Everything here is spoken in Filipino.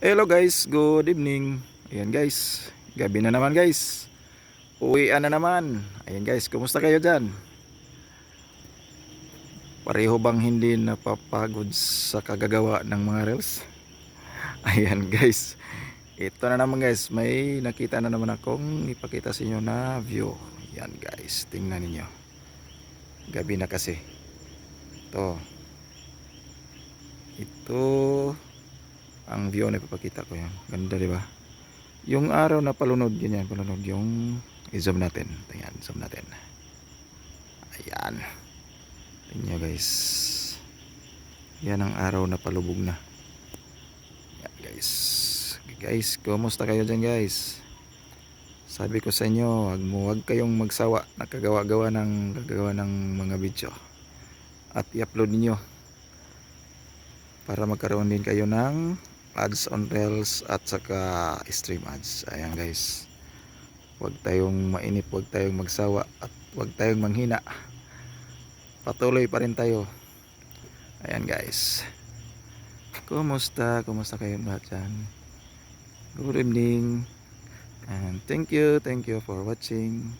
Hello guys, good evening. Ayan guys, gabi na naman guys. Uwian na naman. Ayan guys, kumusta kayo dyan? Pareho bang hindi napapagod sa kagagawa ng mga reels? Ayan guys, ito na naman guys, may nakita na naman akong ipakita sa inyo na view. Ayan guys, tingnan ninyo. Gabi na kasi. Ito. Ito ang view na ipapakita ko yan. Ganda, di ba? Yung araw na palunod, yun yan, palunod. Yung i-zoom natin. Ayan, zoom natin. Ayan. Tingnan guys. Yan ang araw na palubog na. Ayan, guys. Guys, kumusta kayo dyan, guys? Sabi ko sa inyo, wag mo, wag kayong magsawa na kagawa-gawa ng, kagawa ng mga video. At i-upload ninyo para magkaroon din kayo ng ads on reels at saka stream ads. Ayan guys. Huwag tayong mainip huwag tayong magsawa at huwag tayong manghina. Patuloy pa rin tayo. Ayan guys. Kumusta? Kumusta kayo lahat dyan? Good evening. And thank you thank you for watching